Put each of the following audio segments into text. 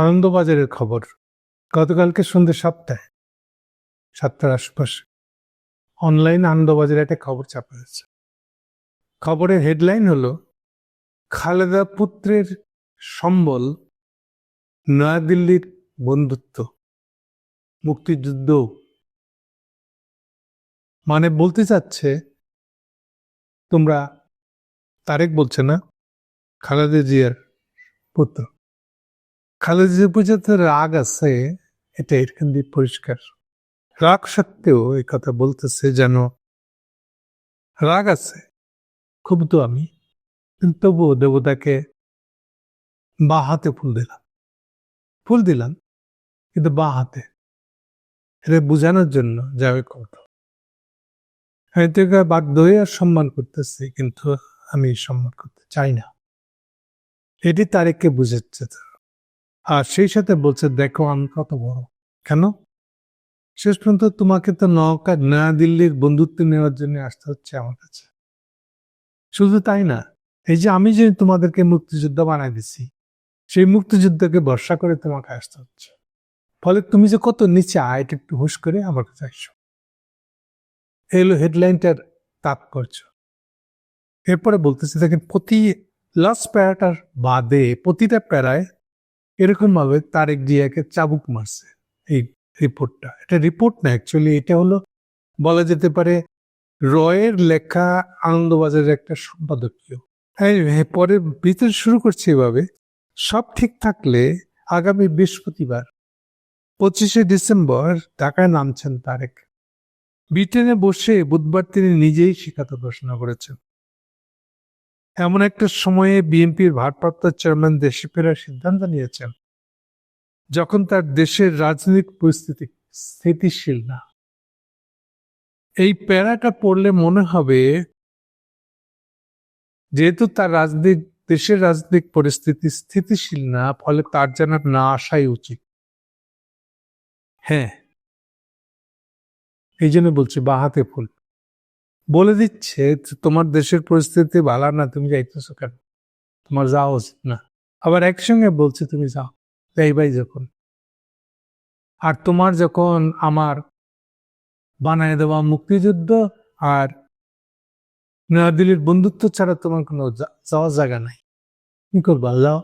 আনন্দবাজারের খবর। গতকালকে সন্ধ্যে সাতটায়, সাতটার আশপাশে অনলাইন আনন্দবাজারে একটা খবর ছাপা হয়েছে। খবরের হেডলাইন হলো, খালেদা পুত্রের সম্বল নয়াদিল্লির বন্ধুত্ব, মুক্তিযুদ্ধ। মানে বলতে চাচ্ছে, তোমরা তারেক বলছে না, খালেদা জিয়ার পুত্র। খালেদা জিয়ার পুজোতে রাগ আছে, এটা এখান দিয়ে পরিষ্কার। রাগ সত্ত্বেও এই কথা বলতেছে যেন রাগ আছে, খুব তো আমি তবুও দেবতাকে বা হাতে ফুল দিলাম। ফুল দিলাম, কিন্তু বা হাতে। এটা বোঝানোর জন্য যাবে কত আমি তোকে বাধ্য হয়ে আর সম্মান করতেছি, কিন্তু আমি সম্মান করতে চাই না। এটি তারেককে বুঝাচ্ছে তো। আর সেই সাথে বলছে, দেখো, আমি কত বড়। কেন? শেষ পর্যন্ত তোমাকে তো নৌকা নয়াদিল্লির বন্ধুত্ব নেওয়ার জন্য আসতে হচ্ছে আমার কাছে। শুধু তাই না, এই যে আমি যে তোমাদেরকে মুক্তিযোদ্ধা বানাই দিছি, সেই মুক্তিযুদ্ধকে ভরসা করে তোমাকে আসতে হচ্ছে। ফলে তুমি যে কত নিচে আয়, এটা একটু হুশ করে আমার কাছে আসছো এলো হেডলাইনটার তাৎপর্য। এরপরে বলতেছি, দেখেন, প্রতি লাস্ট প্যারাটার বাদে, প্রতিটা প্যারায় এরকম ভাবে তারেক জিয়াকে চাবুক মারছে এই রিপোর্টটা। এটা রিপোর্ট না অ্যাকচুয়ালি এটা হলো বলা যেতে পারে রয়ের লেখা আনন্দবাজারের একটা সম্পাদকীয়। হ্যাঁ হ্যাঁ, পরে ভিতরে শুরু করছে এভাবে। সব ঠিক থাকলে আগামী বৃহস্পতিবার পঁচিশে ডিসেম্বর ঢাকায় নামছেন তারেক। ব্রিটেনে বসে বুধবার তিনি নিজেই শিক্ষাত ঘোষণা করেছেন। এমন একটা সময়ে বিএনপির ভারপ্রাপ্ত চেয়ারম্যান দেশে ফেরার সিদ্ধান্ত নিয়েছেন, যখন তার দেশের রাজনৈতিক পরিস্থিতি স্থিতিশীল না। এই প্যারাটা পড়লে মনে হবে, যেহেতু তার রাজনৈতিক দেশের রাজনৈতিক পরিস্থিতি স্থিতিশীল না, ফলে তার যেন না আসাই উচিত। হ্যাঁ এই জন্য বলছি বাহাতে ফুল। বলে দিচ্ছে তোমার দেশের পরিস্থিতি ভালো না, তুমি যাইতেছো কেন? তোমার যাওয়া উচিত না। আবার একসঙ্গে বলছে, তুমি যাও। যাইবাই যখন, আর তোমার যখন আমার বানায় দেওয়া মুক্তিযুদ্ধ আর নয়াদিল্লির বন্ধুত্ব ছাড়া তোমার কোনো যাওয়ার জায়গা নাই। কি করবা যাও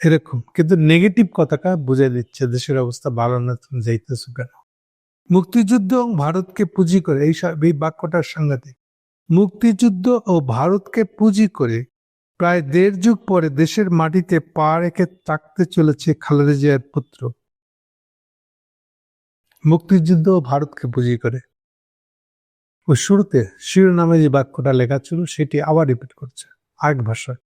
এরকম। কিন্তু নেগেটিভ কথাটা বুঝাই দিচ্ছে, দেশের অবস্থা ভালো না, তুমি যাইতেছো কেন? মুক্তিযুদ্ধ এবং ভারতকে পুঁজি করে, এই এই বাক্যটার সাংঘাতিক মুক্তিযুদ্ধ ও ভারতকে পুঁজি করে প্রায় দেড় যুগ পরে দেশের মাটিতে পা রেখে তাকতে চলেছে খালেদা জিয়ার পুত্র। মুক্তিযুদ্ধ ও ভারতকে পুঁজি করে। ও শুরুতে শিরোনামে যে বাক্যটা লেখা ছিল, সেটি আবার রিপিট করছে, আরেক ভাষায়।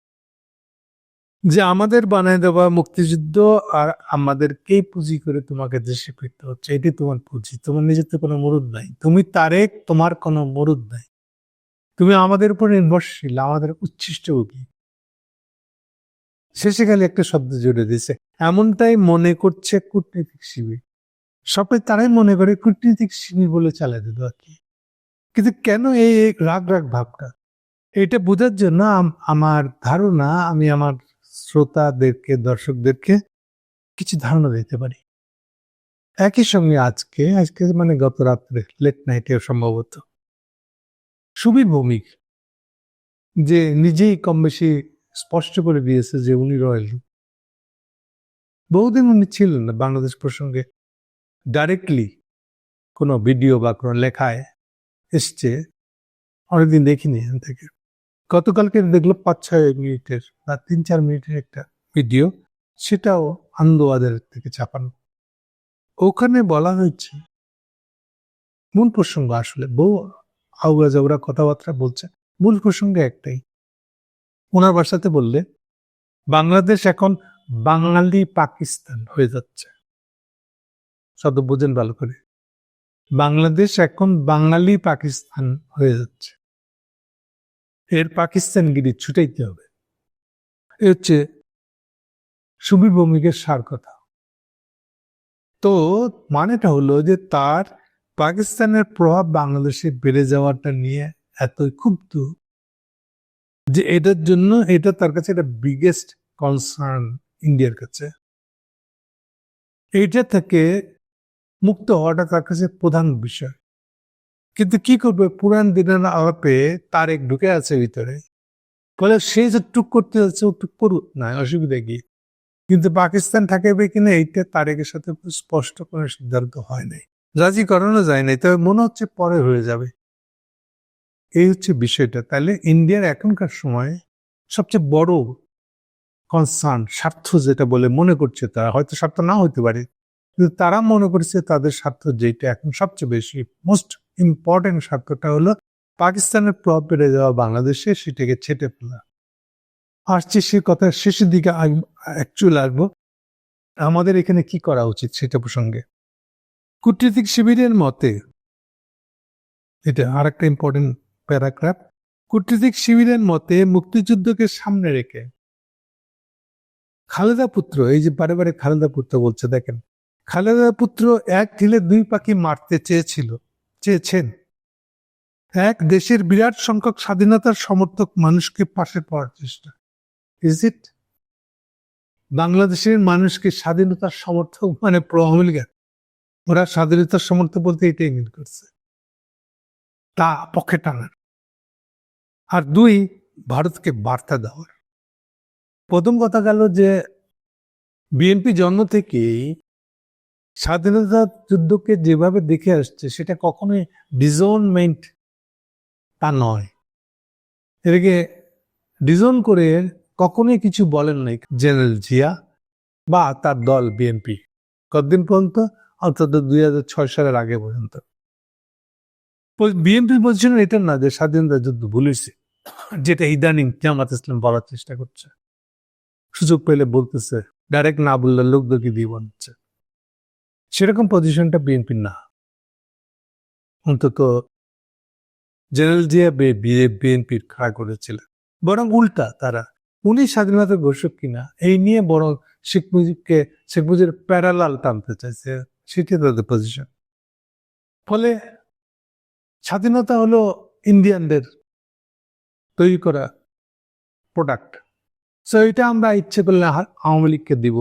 যে আমাদের বানায় দেওয়া মুক্তিযুদ্ধ আর আমাদেরকেই পুঁজি করে তোমাকে দেশে ফিরতে হচ্ছে, এটি তোমার পুঁজি। তোমার নিজের তো কোনো মরুদ নাই। তুমি তারেক, তোমার কোনো মরুদ নাই। তুমি আমাদের উপর নির্ভরশীল, আমাদের উচ্ছিষ্ট ভোগী শেষে খালি একটা শব্দ জুড়ে দিয়েছে, এমনটাই মনে করছে কূটনীতিক শিবির। সবাই তারাই মনে করে কূটনীতিক শিবির বলে চালাই দিল আর কি। কিন্তু কেন এই রাগ রাগ ভাবটা? এটা বোঝার জন্য আম- আমার ধারণা, আমি আমার শ্রোতাদেরকে, দর্শকদেরকে কিছু ধারণা দিতে পারি। একই সঙ্গে আজকে আজকে মানে গত রাত্রে লেট নাইটে সম্ভবত। সুবীর ভৌমিক, যে নিজেই কম বেশি স্পষ্ট করে দিয়েছে যে উনি রয়েল। বহুদিন উনি ছিলেন না বাংলাদেশ প্রসঙ্গে। ডাইরেক্টলি কোনো ভিডিও বা কোনো লেখায় এসছে, অনেকদিন দেখিনি এখান থেকে। গতকালকে দেখল পাঁচ, ছয় মিনিটের বা তিন, চার মিনিটের একটা ভিডিও। সেটাও আন্দোয়াদের থেকে ছাপানো। ওখানে বলা হয়েছে, মূল প্রসঙ্গ আসলে বউ আউরা জাউরা কথাবার্তা বলছে। মূল প্রসঙ্গ একটাই। ওনার ভাষাতে বললে, বাংলাদেশ এখন বাঙালি পাকিস্তান হয়ে যাচ্ছে। শব্দ বোঝেন ভালো করে। বাংলাদেশ এখন বাঙালি পাকিস্তান হয়ে যাচ্ছে। এর পাকিস্তানগিরি ছুটাইতে হবে। এ হচ্ছে সুবীর ভৌমিকের সার কথা। তো মানেটা হলো যে তার পাকিস্তানের প্রভাব বাংলাদেশে বেড়ে যাওয়াটা নিয়ে এতই ক্ষুব্ধ যে এটার জন্য এটা তার কাছে একটা বিগেস্ট কনসার্ন ইন্ডিয়ার কাছে। এইটা থেকে মুক্ত হওয়াটা তার কাছে প্রধান বিষয়। কিন্তু কি করবে? পুরান দিনের আলাপে তারেক ঢুকে আছে ভিতরে। ফলে সে যে টুক করতে যাচ্ছে, ও টুক করুক না, অসুবিধা কি? কিন্তু পাকিস্তান থাকবে কিনা এইটা তারেকের সাথে স্পষ্ট কোনো সিদ্ধান্ত হয় নাই। রাজি করানো যায় নাই, তবে মনে হচ্ছে পরে হয়ে যাবে। এই হচ্ছে বিষয়টা। তাহলে ইন্ডিয়ার এখনকার সময় সবচেয়ে বড় কনসার্ন স্বার্থ যেটা বলে মনে করছে তারা, হয়তো স্বার্থ না হতে পারে, কিন্তু তারা মনে করছে তাদের স্বার্থ যেটা এখন সবচেয়ে বেশি মোস্ট ইম্পর্টেন্ট স্বার্থটা হলো পাকিস্তানের প্রভাব বেড়ে যাওয়া বাংলাদেশে সেটাকে ছেটে ফেলা। আসছে সে কথা শেষের দিকে অ্যাকচুয়াল আসব। আমাদের এখানে কি করা উচিত সেটা প্রসঙ্গে? কূটনীতিক শিবিরের মতে, এটা আর একটা ইম্পর্টেন্ট প্যারাগ্রাফ কূটনীতিক শিবিরের মতে মুক্তিযুদ্ধকে সামনে রেখে খালেদা পুত্র, এই যে বারে বারে খালেদা পুত্র বলছে, দেখেন, খালেদা পুত্র এক ঢিলে দুই পাখি মারতে চেয়েছিল। চেয়েছেন। এক দেশের বিরাট সংখ্যক স্বাধীনতার সমর্থক মানুষকে পাশে পাওয়ার চেষ্টা। ইজ ইট বাংলাদেশের মানুষকে স্বাধীনতার সমর্থক মানে আওয়ামী লীগের ওরা স্বাধীনতার সমর্থক বলতে এটাই মিল করছে। তা পক্ষে টানার। আর দুই, ভারতকে বার্তা দেওয়ার। প্রথম কথা গেল যে, বিএনপি জন্ম থেকেই স্বাধীনতা যুদ্ধকে যেভাবে দেখে আসছে, সেটা কখনোই ডিজোনমেন্ট তা নয়। এটাকে ডিজন করে কখনোই কিছু বলেন নাই জেনারেল জিয়া বা তার দল বিএনপি। কতদিন পর্যন্ত? অন্তত দুই ছয় সালের আগে পর্যন্ত। বিএনপির পজিশন এটা না যে স্বাধীনতা যুদ্ধ ভুলেছে যেটা ইদানিং জামাত ইসলাম বলার চেষ্টা করছে। সুযোগ পেলে বলতেছে, ডাইরেক্ট না বললে লোকদেরকে দিয়ে বানাচ্ছে। সেরকম পজিশনটা বিএনপির না। অন্তত জেনারেল জিয়া বিএনপির খাড়া করেছিলেন। বরং উল্টা তারা। উনি স্বাধীনতার ঘোষক কিনা, এই নিয়ে বরং শেখ মুজিবকে, শেখ মুজিবের প্যারালাল টানতে চাইছে সেটি তাদের পজিশন ফলে স্বাধীনতা হলো ইন্ডিয়ানদের তৈরি করা প্রোডাক্ট সো এটা আমরা ইচ্ছে করলে আওয়ামী লীগকে দিব।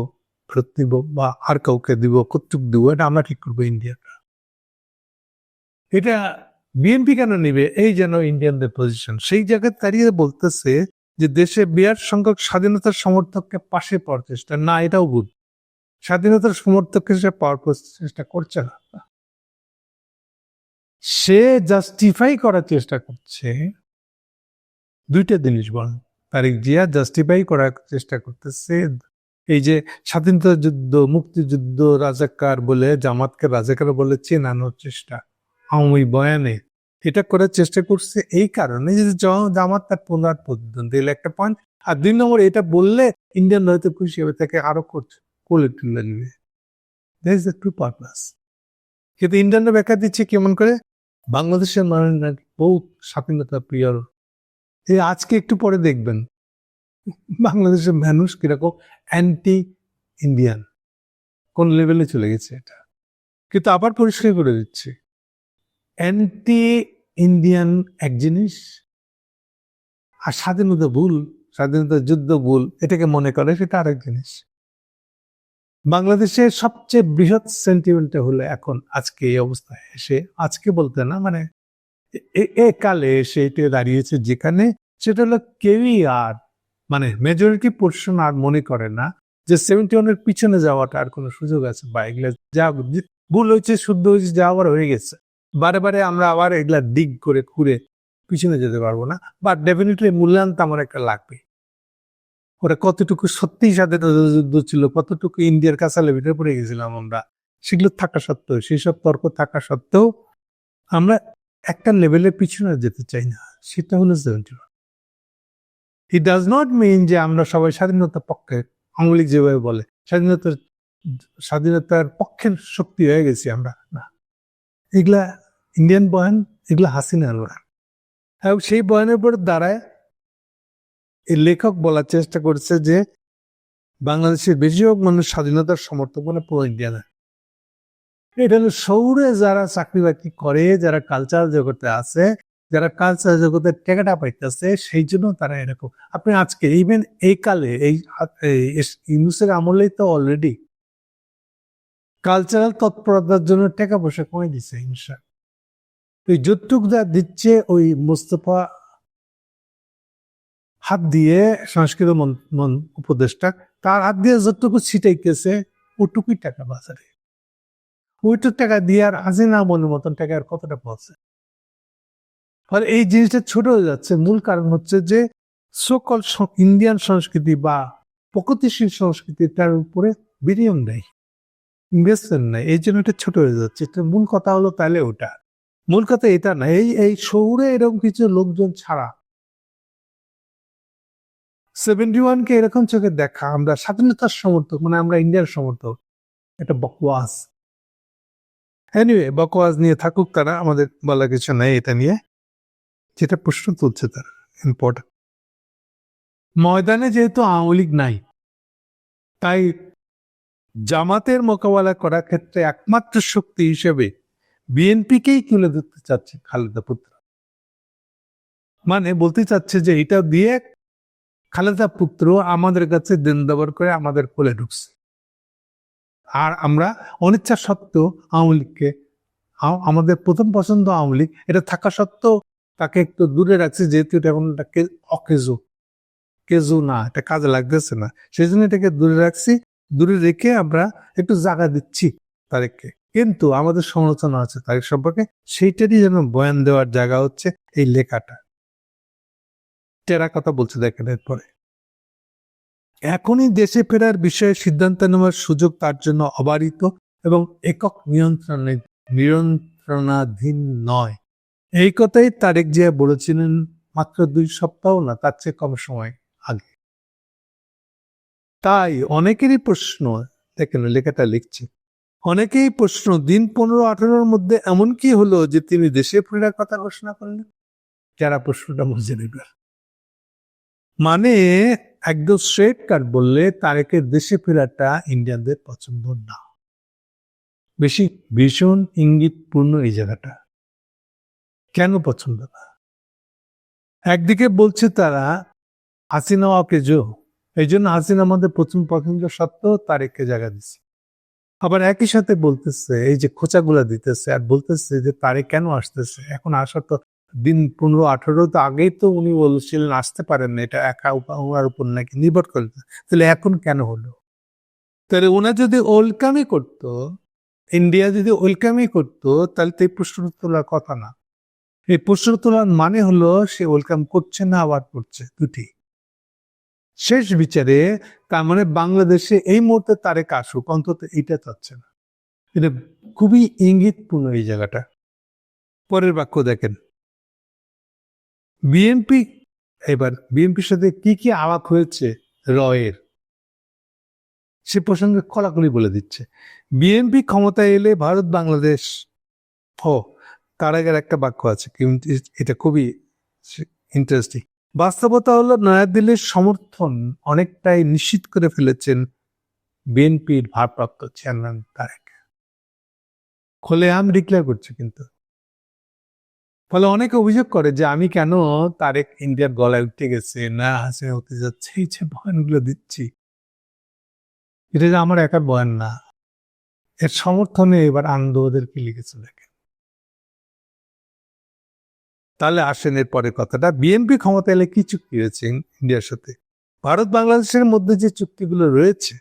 ফেরত দিব বা আর কাউকে দিব, কর্তৃক দিব, এটা আমরা ঠিক করব ইন্ডিয়াটা। এটা বিএনপি কেন নিবে? এই যেন ইন্ডিয়ানদের পজিশন সেই জায়গায় দাঁড়িয়ে বলতেছে যে দেশে বিরাট সংখ্যক স্বাধীনতার সমর্থককে পাশে পাওয়ার চেষ্টা। না, এটাও ভুল। স্বাধীনতার সমর্থককে সে পাওয়ার চেষ্টা করছে না। সে জাস্টিফাই করার চেষ্টা করছে। দুইটা জিনিস বল। তারিক জিয়া জাস্টিফাই করার চেষ্টা করতেছে। এই যে স্বাধীনতা যুদ্ধ, মুক্তিযুদ্ধ রাজাকার বলে, জামাতকে রাজাকার বলে চেনানোর চেষ্টা, আওয়ামী বয়ানে এটা করার চেষ্টা করছে এই কারণে যে জামাত তার পুনরার এলে একটা পয়েন্ট আর দুই নম্বর এটা বললে ইন্ডিয়ান হয়তো খুশি হবে, তাকে আরও কোলে তুলে নিবে। ট্রু পারপাস কিন্তু ইন্ডিয়ানরা ব্যাখ্যা দিচ্ছে কেমন করে? বাংলাদেশের মানুষ বহু স্বাধীনতা প্রিয়। এই আজকে একটু পরে দেখবেন। বাংলাদেশের মানুষ কীরকম অ্যান্টি ইন্ডিয়ান কোন লেভেলে চলে গেছে এটা? কিন্তু আবার পরিষ্কার করে দিচ্ছি। অ্যান্টি ইন্ডিয়ান এক জিনিস আর স্বাধীনতা ভুল, স্বাধীনতা যুদ্ধ ভুল, এটাকে মনে করে সেটা আরেক জিনিস। বাংলাদেশের সবচেয়ে বৃহৎ সেন্টিমেন্টটা হলো এখন আজকে এই অবস্থায় এসে, আজকে বলতে না মানে এ কালে এসে এটা দাঁড়িয়েছে যেখানে সেটা হলো কেউই আর মানে মেজরিটি পোর্শন আর মনে করে না যে সেভেন্টি ওয়ানের পিছনে যাওয়াটা আর কোনো সুযোগ আছে? বা এগুলা যা ভুল হয়েছে, শুদ্ধ হয়েছে, যা আবার হয়ে গেছে। বারে বারে আমরা আবার এগুলা দিক করে ঘুরে পিছনে যেতে পারব না। বা ডেফিনেটলি মূল্যায়ন তো আমার একটা লাগবে ওরা কতটুকু সত্যিই স্বাধীনতা যুদ্ধ ছিল, কতটুকু ইন্ডিয়ার কাছালে ভিতরে পড়ে গেছিলাম আমরা, সেগুলো থাকা সত্ত্বেও সেই সব তর্ক থাকা সত্ত্বেও আমরা একটা লেভেলের পিছনে যেতে চাই না। সেটা হলো seventy it does not mean যে আমরা সবাই স্বাধীনতার পক্ষে, আওয়ামী যেভাবে বলে, স্বাধীনতার স্বাধীনতার পক্ষের শক্তি হয়ে গেছি আমরা। না। এগুলা ইন্ডিয়ান বয়ান, এগুলো হাসিনার বয়ান। এবং সেই বয়ানের উপর দাঁড়ায় এই লেখক বলার চেষ্টা করছে যে বাংলাদেশের বেশিরভাগ মানুষ স্বাধীনতার সমর্থক মানে পুরো ইন্ডিয়ানা এটা হলো সৌরে যারা চাকরি বাকরি করে, যারা কালচার জগতে আছে যারা কালচার জগতে টেকাটা পাইতেছে সেই জন্য তারা এরকম। আপনি আজকে ইভেন এই কালে, এই ইউনুসের আমলেই তো অলরেডি কালচারাল তৎপরতার জন্য টাকা পয়সা কমে দিচ্ছে হিংসা ওই যতটুক যা দিচ্ছে ওই মোস্তফা হাত দিয়ে সংস্কৃত মন- উপদেষ্টা, তার হাত দিয়ে যতটুকু ছিটাইতেছে, ওটুকুই টাকা বাজারে। ওইটুক টাকা দিয়ে আর হাসিনা মনের মতন টাকা আর কতটা পৌঁছে ফলে এই জিনিসটা ছোট হয়ে যাচ্ছে। মূল কারণ হচ্ছে যে সকল ইন্ডিয়ান সংস্কৃতি বা প্রগতিশীল সংস্কৃতি, তার উপরে বিনিয়োগ নেই ইনভেস্টমেন্ট নেই, এই জন্য এটা ছোট হয়ে যাচ্ছে। মূল কথা হলো তাহলে ওটা। মূল কথা এটা না, এই এই শহুরে এরকম কিছু লোকজন ছাড়া সেভেন্টি ওয়ানকে এরকম চোখে দেখা, আমরা স্বাধীনতার সমর্থক মানে আমরা ইন্ডিয়ার সমর্থক, এটা বকওয়াস। এনিওয়ে বকওয়াস নিয়ে থাকুক তারা, আমাদের বলা কিছু নেই এটা নিয়ে। যেটা প্রশ্ন তুলছে তার ইম্পর্টেন্ট ময়দানে যেহেতু আওয়ামী লীগ নাই, তাই জামাতের মোকাবেলা করার ক্ষেত্রে একমাত্র শক্তি হিসেবে বিএনপিকেই তুলে ধরতে চাচ্ছে খালেদা পুত্র। মানে বলতে চাচ্ছে যে এটা দিয়ে খালেদা পুত্র আমাদের কাছে দেন দেবার করে আমাদের কোলে ঢুকছে। আর আমরা অনিচ্ছা সত্ত্বেও আওয়ামী লীগকে আমাদের প্রথম পছন্দ আওয়ামী লীগ, এটা থাকা সত্ত্বেও তাকে একটু দূরে রাখছি, যেহেতু এটা এখন একটা কে- অকেজো। কেজু না, এটা কাজে লাগতেছে না। সেই জন্য এটাকে দূরে রাখছি, দূরে রেখে আমরা একটু জায়গা দিচ্ছি তারেককে। কিন্তু আমাদের সমালোচনা আছে তারেক সম্পর্কে, সেইটারই যেন বয়ান দেওয়ার জায়গা হচ্ছে এই লেখাটা। টেরা কথা বলছে দেখেন এরপরে। এখনই দেশে ফেরার বিষয়ে সিদ্ধান্ত নেওয়ার সুযোগ তার জন্য অবারিত এবং একক নিয়ন্ত্রণে, নিয়ন্ত্রণাধীন নয়। এই কথাই তারেক জিয়া বলেছিলেন মাত্র দুই সপ্তাহ না, তার চেয়ে কম সময় আগে। তাই অনেকেরই প্রশ্ন, দেখেন লেখাটা লিখছে, অনেকেই প্রশ্ন, দিন পনেরো আঠারোর মধ্যে এমন কি হলো যে তিনি দেশে ফেরার কথা ঘোষণা করলেন? যারা প্রশ্নটা বুঝে নেবেন মানে একদম স্ট্রেট কাট বললে তারেকের দেশে ফেরাটা ইন্ডিয়ানদের পছন্দ না। বেশি ভীষণ ইঙ্গিতপূর্ণ এই জায়গাটা। কেন পছন্দ না? একদিকে বলছে তারা হাসিনা অকেজো এই জন্য হাসিনা আমাদের প্রথম পছন্দ সত্ত্বেও তারেককে জায়গা দিচ্ছে আবার একই সাথে বলতেছে, এই যে খোঁচাগুলা দিতেছে আর বলতেছে যে তারে কেন আসতেছে? এখন আসার তো দিন পনেরো আঠারো, তো আগেই তো উনি বলছিলেন আসতে পারেন না, এটা একা উপা- ওনার উপর নাকি নির্ভর করে। তাহলে এখন কেন হলো? তাহলে ওনা যদি ওয়েলকামই করতো, ইন্ডিয়া যদি ওয়েলকামই করতো, তাহলে তো এই প্রশ্ন তোলার কথা না। এই প্রশ্ন তোলার মানে হলো সে ওয়েলকাম করছে না আবার করছে দুটি। শেষ বিচারে তার মানে বাংলাদেশে এই মুহূর্তে তারেক আসুক, অন্তত এইটা চাচ্ছে না। এটা খুবই ইঙ্গিতপূর্ণ এই জায়গাটা। পরের বাক্য দেখেন। বিএনপি, এবার বিএনপির সাথে কি কি আলাপ হয়েছে রয়ের? সে প্রসঙ্গে কলাকলি বলে দিচ্ছে। বিএনপি ক্ষমতায় এলে ভারত বাংলাদেশ ও তার আগের একটা বাক্য আছে এটা খুবই ইন্টারেস্টিং বাস্তবতা হলো নয়াদিল্লির সমর্থন অনেকটাই নিশ্চিত করে ফেলেছেন বিএনপির ভারপ্রাপ্ত চেয়ারম্যান তারেক। খোলেআম ডিক্লেয়ার করছে কিন্তু। ফলে অনেকে অভিযোগ করে যে, আমি কেন তারেক ইন্ডিয়ার গলায় উঠে গেছে? না হাসিনা হতে যাচ্ছে, এই যে বয়ানগুলো দিচ্ছি। এটা যে আমার একার বয়ান না, এর সমর্থনে এবার আনন্দ ওদেরকে লিখেছে দেখেন তাহলে আসেন এর পরের কথাটা বিএনপি ক্ষমতা এলে কি চুক্তি হয়েছে ইন্ডিয়ার সাথে? ভারত বাংলাদেশের মধ্যে যে চুক্তিগুলো রয়েছে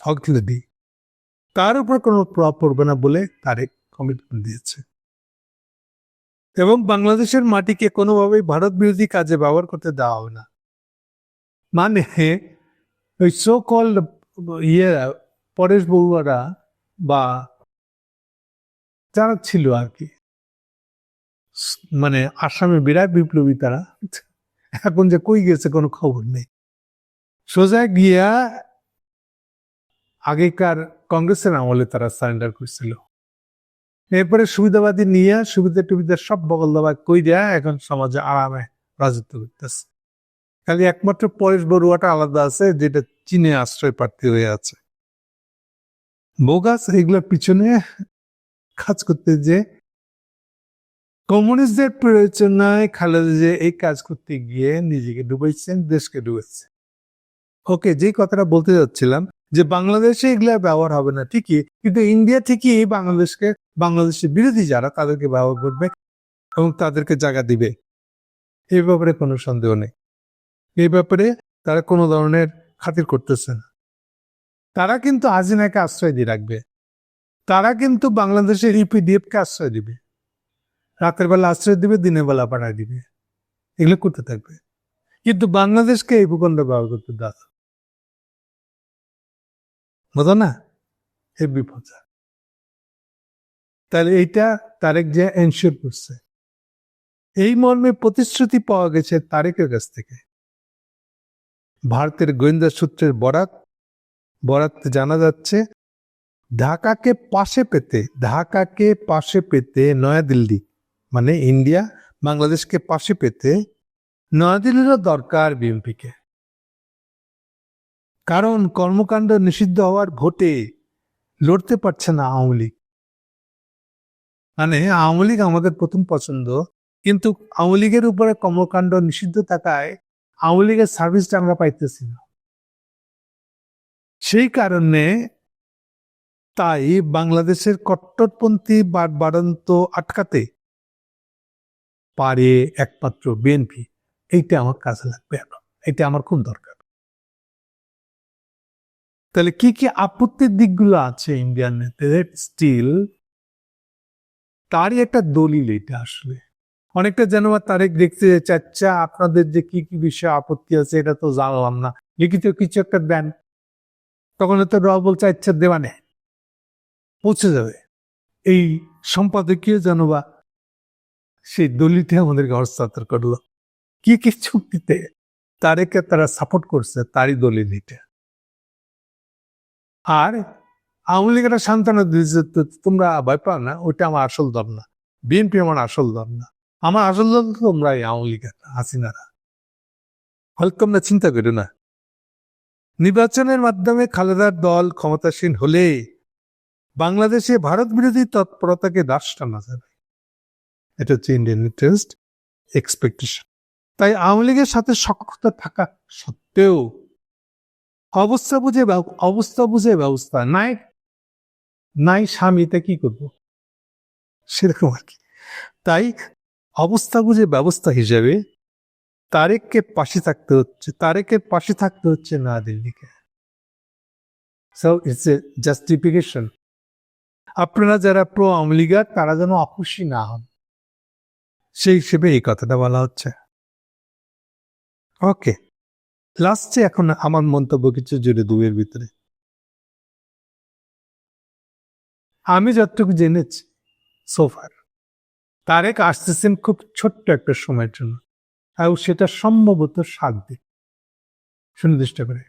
হকলেদি তার উপর কোনো প্রভাব পড়বে না বলে তারেক কমিটমেন্ট দিয়েছে। এবং বাংলাদেশের মাটিকে কোনোভাবেই ভারত বিরোধী কাজে ব্যবহার করতে দেওয়া হবে না। মানে ওই সো কল ইয়ে পরেশ বড়ুয়ারা বা যারা ছিল আর কি মানে আসামে বিরাট বিপ্লবী তারা। এখন যে কই গেছে কোনো খবর নেই। সোজা গিয়া আগেকার কংগ্রেসের আমলে তারা সারেন্ডার করছিল। এরপরে সুবিধাবাদী নিয়ে সুবিধা টুবিধা সব বগল দাবা কই দেয়া এখন সমাজে আরামে রাজত্ব করতেছে। খালি একমাত্র পরেশ বড়ুয়াটা আলাদা আছে, যেটা চীনে আশ্রয় প্রার্থী হয়ে আছে। বোগাস এগুলোর পিছনে কাজ করতে যে কমিউনিস্টদের প্রয়োজনায় খালেদা যে এই কাজ করতে গিয়ে নিজেকে ডুবেছেন দেশকে ডুবেছে ওকে, যে কথাটা বলতে যাচ্ছিলাম, যে বাংলাদেশে এগুলা ব্যবহার হবে না, ঠিকই, কিন্তু ইন্ডিয়া ঠিকই বাংলাদেশকে, বাংলাদেশের বিরোধী যারা, তাদেরকে ব্যবহার করবে এবং তাদেরকে জায়গা দিবে। এই ব্যাপারে কোনো সন্দেহ নেই। এই ব্যাপারে তারা কোনো ধরনের খাতির করতেছে না। তারা কিন্তু হাজিনাকে আশ্রয় দিয়ে রাখবে। তারা কিন্তু বাংলাদেশের ইপিডিএফ কে আশ্রয় দিবে। রাতের বেলা আশ্রয় দিবে, দিনের বেলা পাঠায় দিবে। এগুলো করতে থাকবে। কিন্তু বাংলাদেশকে এই ভূখণ্ড ব্যবহার করতে দাও। বুঝো না? এর বিপদ তাহলে এইটা তারেক যে এনশিওর করছে। এই মর্মে প্রতিশ্রুতি পাওয়া গেছে তারেকের কাছ থেকে। ভারতের গোয়েন্দা সূত্রের বরাত। বরাত জানা যাচ্ছে, ঢাকাকে পাশে পেতে, ঢাকাকে পাশে পেতে নয়াদিল্লি মানে ইন্ডিয়া বাংলাদেশকে পাশে পেতে নয়াদিল্লিরও দরকার বিএনপিকে। কারণ কর্মকাণ্ড নিষিদ্ধ হওয়ার ভোটে লড়তে পারছে না আওয়ামী লীগ। মানে আওয়ামী লীগ আমাদের প্রথম পছন্দ, কিন্তু আওয়ামী লীগের উপরে কর্মকাণ্ড নিষিদ্ধ থাকায় আওয়ামী লীগের সার্ভিসটা আমরা পাইতেছি না। সেই কারণে তাই বাংলাদেশের কট্টরপন্থী বাড়ন্ত আটকাতে পারে, একমাত্র বিএনপি, এইটা আমার কাজে লাগবে এখন। এটা আমার খুব দরকার। তাহলে কি কি আপত্তির দিকগুলো আছে ইন্ডিয়ান নেতাদের? স্টিল তারই একটা দলিল এটা আসলে। অনেকটা যেন তারেক দেখতে চাচ্ছা আপনাদের যে কি কি বিষয়ে আপত্তি আছে, এটা তো জানলাম না। লিখিত কিছু একটা দেন। তখন তো র বলছে ইচ্ছা দেওয়া নেই। পৌঁছে যাবে। এই সম্পাদকীয় যেন বা সেই দলিলটি আমাদেরকে হস্তান্তর করল। কি কি চুক্তিতে তারেকে তারা সাপোর্ট করছে, তারই দলিল আর আওয়ামী লীগের সান্ত্বনা দিয়েছে তোমরা ভয় পাও না, ওইটা আমার আসল দল না। বিএনপি আমার আসল দল না। আমার আসল দল তো তোমরা এই আওয়ামী লীগের, হাসিনারা। হয়তো তোমরা চিন্তা করো না। নির্বাচনের মাধ্যমে খালেদার দল ক্ষমতাসীন হলে বাংলাদেশে ভারত বিরোধী তৎপরতাকে দাস টানা যাবে। এটা হচ্ছে ইন্ডিয়ান ইন্টারেস্ট এক্সপেকটেশন তাই আওয়ামী লীগের সাথে সক্ষতা থাকা সত্ত্বেও অবস্থা বুঝে অবস্থা বুঝে ব্যবস্থা নাই। নাই স্বামীতে কি করব? সেরকম আর কি। তাই অবস্থা বুঝে ব্যবস্থা হিসেবে তারেককে পাশে থাকতে হচ্ছে, তারেকের পাশে থাকতে হচ্ছে না দিল্লিকে সো ইটস এ জাস্টিফিকেশন আপনারা যারা প্রো আওয়ামী লীগার তারা যেন অখুশি না হন। সেই হিসেবে এই কথাটা বলা হচ্ছে। ওকে। লাস্টে এখন আমার মন্তব্য কিছু জুড়ে দুয়ের ভিতরে। আমি যতটুকু জেনেছি সোফার তারেক আসতেছেন খুব ছোট্ট একটা সময়ের জন্য, আর সেটা সম্ভবত সাত দিন। সুনির্দিষ্ট করে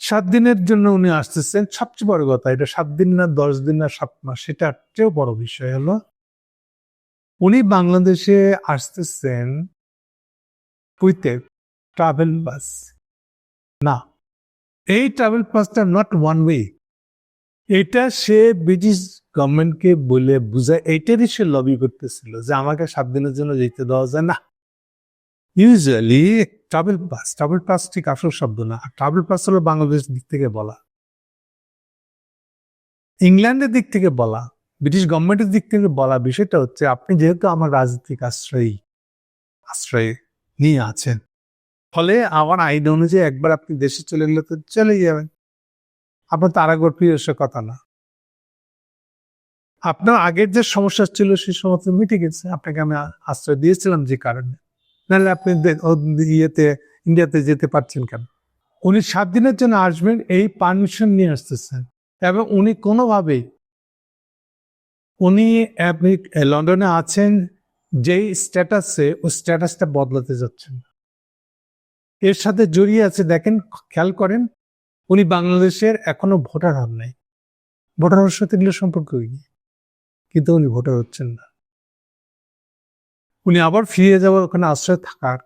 সাত দিনের জন্য উনি আসতেছেন। সবচেয়ে বড় কথা, এটা সাত দিন না, দশ দিন না, সাত মাস, সেটা চেয়েও বড় বিষয় হলো উনি বাংলাদেশে আসতেছেন উইথে ট্রাভেল বাস না, এই ট্রাভেল বাসটা নট ওয়ান ওয়ে এটা সে ব্রিটিশ গভর্নমেন্টকে বলে বুঝায়, এইটারই সে লবি করতেছিল যে আমাকে সাত দিনের জন্য যেতে দেওয়া যায়। না usually travel pass travel pass ঠিক আসল শব্দ না, আর ট্রাভেল পাস হলো বাংলাদেশের দিক থেকে বলা। ইংল্যান্ডের দিক থেকে বলা। ব্রিটিশ গভর্নমেন্টের দিক থেকে বলা বিষয়টা হচ্ছে, আপনি যেহেতু আমার রাজনৈতিক আশ্রয়ী, আশ্রয় নিয়ে আছেন, ফলে আমার আইন অনুযায়ী একবার আপনি দেশে চলে গেলে তো চলে যাবেন। আপনার তারাগর এসে কথা না। আপনার আগের যে সমস্যা ছিল সেই সমস্ত মিটে গেছে। আপনাকে আমি আশ্রয় দিয়েছিলাম যে কারণে। নাহলে আপনি ইয়েতে, ইন্ডিয়াতে যেতে পারছেন কেন? উনি সাত দিনের জন্য আসবেন, এই পারমিশন নিয়ে আসতেছেন। এবং উনি কোনোভাবেই উনি আপনি লন্ডনে আছেন, যেই স্ট্যাটাসে ওই স্ট্যাটাসটা বদলাতে যাচ্ছেন। এর সাথে জড়িয়ে আছে, দেখেন, খেয়াল করেন, উনি বাংলাদেশের এখনও ভোটার হন নাই। ভোটার হওয়ার সাথে এগুলো সম্পর্ক কিন্তু উনি ভোটার হচ্ছেন না। উনি আবার ফিরে যাওয়ার ওখানে আশ্রয় থাকার,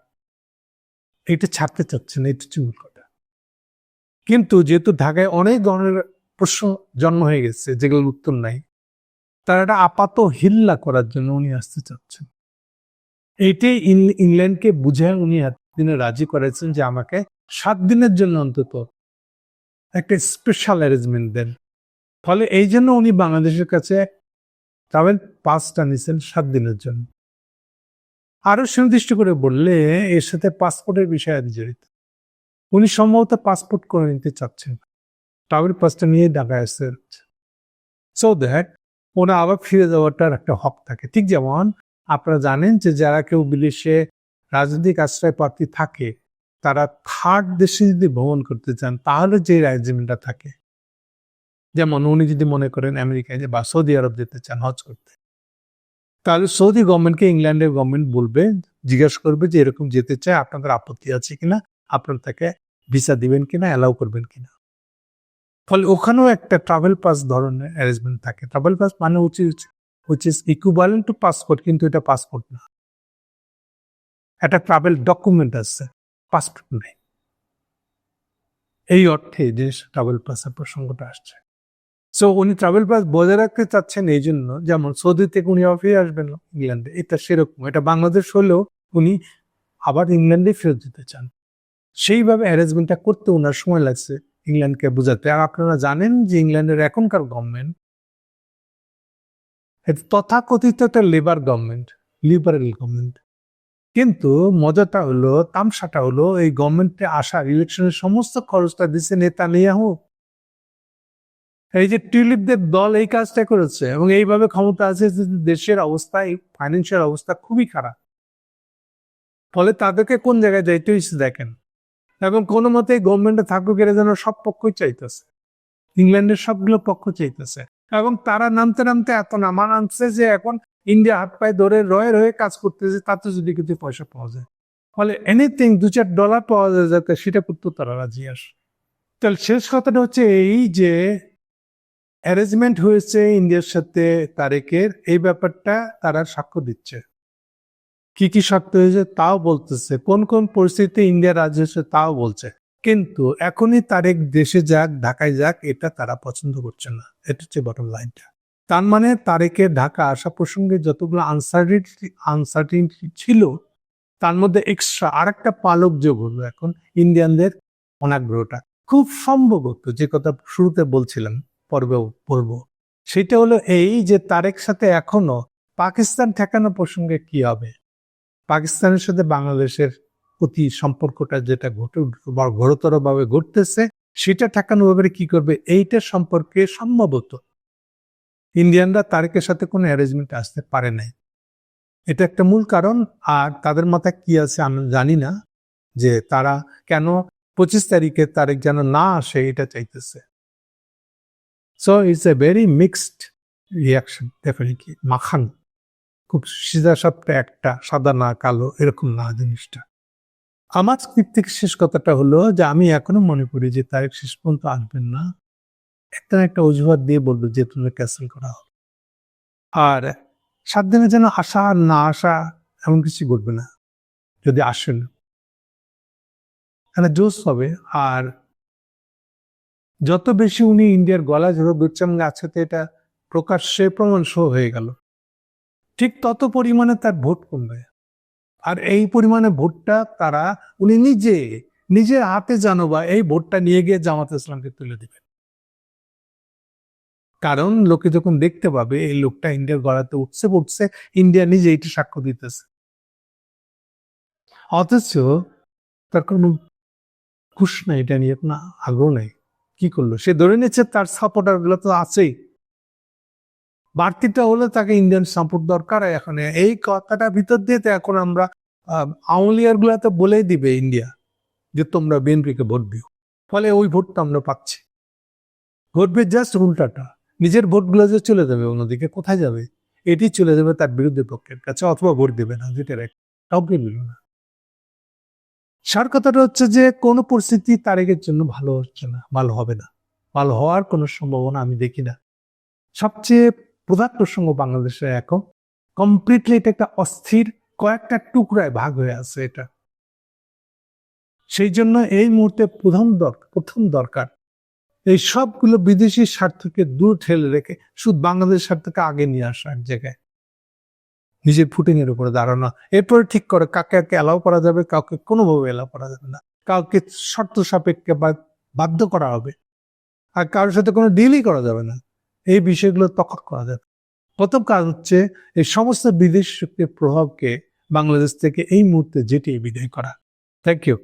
এটা ছাড়তে চাচ্ছেন, এটা মূল কথা। কিন্তু যেহেতু ঢাকায় অনেক ধরনের প্রশ্ন জন্ম হয়ে গেছে, যেগুলোর উত্তর নাই তার একটা আপাত হিল্লা করার জন্য উনি আসতে চাচ্ছেন। এইটাই ইংল্যান্ডকে বুঝে উনি এতদিনে রাজি করেছেন যে আমাকে সাত দিনের জন্য অন্তত একটা স্পেশাল অ্যারেঞ্জমেন্ট দেন। ফলে এই জন্য উনি বাংলাদেশের কাছে ট্রাভেল পাসটা নিছেন সাত দিনের জন্য। আরও সুনির্দিষ্ট করে বললে এর সাথে পাসপোর্টের বিষয় জড়িত। উনি সম্ভবত পাসপোর্ট করে নিতে চাচ্ছেন। ট্রাভেল পাসটা নিয়ে ঢাকায় আসতে সো দ্যাট ওনা আবার ফিরে যাওয়াটার একটা হক থাকে। ঠিক যেমন আপনারা জানেন যে যারা কেউ বিদেশে রাজনৈতিক আশ্রয় প্রার্থী থাকে, তারা থার্ড দেশে যদি ভ্রমণ করতে চান, তাহলে যে অ্যারেঞ্জমেন্টটা থাকে। যেমন উনি যদি মনে করেন আমেরিকায় যে বা সৌদি আরব যেতে চান, হজ করতে। তাহলে সৌদি গভর্নমেন্টকে ইংল্যান্ডের গভর্নমেন্ট বলবে, জিজ্ঞাসা করবে যে এরকম যেতে চায়, আপনাদের আপত্তি আছে কিনা? আপনার তাকে ভিসা দিবেন কিনা, অ্যালাউ করবেন কিনা? ফলে ওখানেও একটা ট্রাভেল পাস ধরনের অ্যারেঞ্জমেন্ট থাকে। ট্রাভেল পাস মানে হচ্ছে হচ্ছে ইকুইভ্যালেন্ট টু পাসপোর্ট কিন্তু এটা পাসপোর্ট না। একটা ট্রাভেল ডকুমেন্ট আছে পাসপোর্ট নেই। এই অর্থে যে ট্রাভেল পাসের প্রসঙ্গটা আসছে। সো উনি ট্রাভেল পাস বজায় রাখতে চাচ্ছেন এই জন্য, যেমন সৌদি থেকে উনি আবার ফিরে আসবেন ইংল্যান্ডে এটা সেরকম। এটা বাংলাদেশ হলেও উনি আবার ইংল্যান্ডে ফেরত যেতে চান। সেইভাবে অ্যারেঞ্জমেন্টটা করতে ওনার সময় লাগছে। ইংল্যান্ডকে বোঝাতে। আর আপনারা জানেন যে ইংল্যান্ডের এখনকার গভর্নমেন্ট তথাকথিত একটা লেবার গভর্নমেন্ট লিবারেল গভর্নমেন্ট কিন্তু মজাটা হলো, তামসাটা হলো, এই গভর্নমেন্টে আসার ইলেকশনের সমস্ত খরচটা দিচ্ছে নেতা নিয়াহু এই যে টিউলিপদের দল এই কাজটা করেছে এবং এইভাবে ক্ষমতা আছে দেশের অবস্থা, এই ফাইন্যান্সিয়াল অবস্থা খুবই খারাপ। ফলে তাদেরকে কোন জায়গায় যাইতে হয়েছে দেখেন। এবং কোনো মতে গভর্নমেন্টে থাকুক, এরা যেন সব পক্ষই চাইতেছে। ইংল্যান্ডের সবগুলো পক্ষ চাইতেছে। এবং তারা নামতে নামতে এত নামা নামছে যে এখন ইন্ডিয়া হাত পায়ে ধরে রয়ে রয়ে কাজ করতেছে, তাতে যদি কিছু পয়সা পাওয়া যায়। ফলে এনিথিং দু চার ডলার পাওয়া যায় যাতে সেটা করতে তারা রাজি আসে। তাহলে শেষ কথাটা হচ্ছে এই যে অ্যারেঞ্জমেন্ট হয়েছে ইন্ডিয়ার সাথে তারেকের, এই ব্যাপারটা তারা সাক্ষ্য দিচ্ছে। কি কি শর্ত হয়েছে তাও বলতেছে, কোন কোন পরিস্থিতিতে ইন্ডিয়া রাজ্য হচ্ছে তাও বলছে। কিন্তু এখনই তারেক দেশে যাক, ঢাকায় যাক, এটা তারা পছন্দ করছে না। এটা হচ্ছে বটম লাইনটা তার মানে তারেকের ঢাকা আসা প্রসঙ্গে যতগুলো আনসার্টিনিটি আনসার্টিনিটি ছিল, তার মধ্যে এক্সট্রা আর একটা পালক যোগ হলো এখন, ইন্ডিয়ানদের অনাগ্রহটা। খুব সম্ভবত যে কথা শুরুতে বলছিলাম, পর্বে বলব, সেটা হলো এই যে তারেক সাথে এখনও পাকিস্তান ঠেকানো প্রসঙ্গে কি হবে? পাকিস্তানের সাথে বাংলাদেশের প্রতি সম্পর্কটা যেটা ঘটে ঘোরতর ভাবে ঘটতেছে, সেটা ঠেকানো ব্যাপারে কি করবে? এইটা সম্পর্কে সম্ভবত ইন্ডিয়ানরা তারেকের সাথে কোনো অ্যারেঞ্জমেন্ট আসতে পারে নাই। এটা একটা মূল কারণ, আর তাদের মাথায় কি আছে আমি জানি না, যে তারা কেন পঁচিশ তারিখে তারিখ যেন না আসে এটা চাইতেছে। So it's a very mixed reaction definitely মাখান। খুব সিধা সাপটা একটা সাদা না কালো এরকম না জিনিসটা। আমার থেকে শেষ কথাটা হলো যে আমি এখনও মনে করি যে তারিখ শেষ পর্যন্ত আসবেন না। একটা না একটা অজুহাত দিয়ে বলব যে তুমি ক্যান্সেল করা হবে। আর সাত দিনে যেন আসা আর না আসা এমন কিছু ঘটবে না, যদি আসেন। এখানে জোস হবে। আর যত বেশি উনি ইন্ডিয়ার গলা ঝোড়ো দুচ্চাঙ্গে আছে এটা প্রকাশ্যে প্রমাণ শো হয়ে গেল। ঠিক তত পরিমাণে তার ভোট কমবে। আর এই পরিমাণে ভোটটা তারা উনি নিজে, নিজের হাতে জানো বা এই ভোটটা নিয়ে গিয়ে জামাত ইসলামকে তুলে দিবে। কারণ লোকে যখন দেখতে পাবে, এই লোকটা ইন্ডিয়ার গড়াতে উঠছে পড়ছে, ইন্ডিয়া নিজে এটি সাক্ষ্য দিতেছে। অথচ তার কোনো খুশ নাই, এটা নিয়ে কোনো আগ্রহ নেই। কি করল? সে ধরে নিচ্ছে তার সাপোর্টারগুলো তো আছেই। বাড়তিটা হলে তাকে ইন্ডিয়ান সাপোর্ট দরকার। এখন এই কথাটা ভিতর দিয়ে তো এখন আমরা আউলিয়ার গুলাতে বলেই দিবে ইন্ডিয়া যে তোমরা বিএনপিকে ভোট দিও। ফলে ওই ভোটটা আমরা পাচ্ছি। ঘটবে জাস্ট উল্টাটা। নিজের ভোটগুলো যে চলে যাবে অন্যদিকে, কোথায় যাবে? এটি চলে যাবে তার বিরুদ্ধে পক্ষের কাছে, অথবা ভোট দেবে না যেটার কাউকে দিল না। সার কথাটা হচ্ছে যে, কোনো পরিস্থিতি তারেকের জন্য ভালো হচ্ছে না, ভালো হবে না। ভালো হওয়ার কোনো সম্ভাবনা আমি দেখি না। সবচেয়ে প্রধান প্রসঙ্গ বাংলাদেশে এখন। কমপ্লিটলি এটা একটা অস্থির কয়েকটা টুকরায় ভাগ হয়ে আছে এটা। সেই জন্য এই মুহূর্তে প্রথম দরকার প্রথম দরকার। এই সবগুলো বিদেশি স্বার্থকে দূর ঠেলে রেখে শুধু বাংলাদেশ স্বার্থকে আগে নিয়ে আসা এক জায়গায়। নিজের ফুটিং এর উপরে দাঁড়ানো। এরপরে ঠিক করে কাকে কাকে অ্যালাউ করা যাবে, কাউকে কোনোভাবে অ্যালাউ করা যাবে না। কাউকে শর্ত সাপেক্ষে বাধ্য করা হবে। আর কারোর সাথে কোনো ডিলই করা যাবে না। এই বিষয়গুলো তখন করা যাবে। প্রথম কাজ হচ্ছে, এই সমস্ত বিদেশ শক্তির প্রভাবকে বাংলাদেশ থেকে এই মুহূর্তে যেটি বিদায় করা। Thank you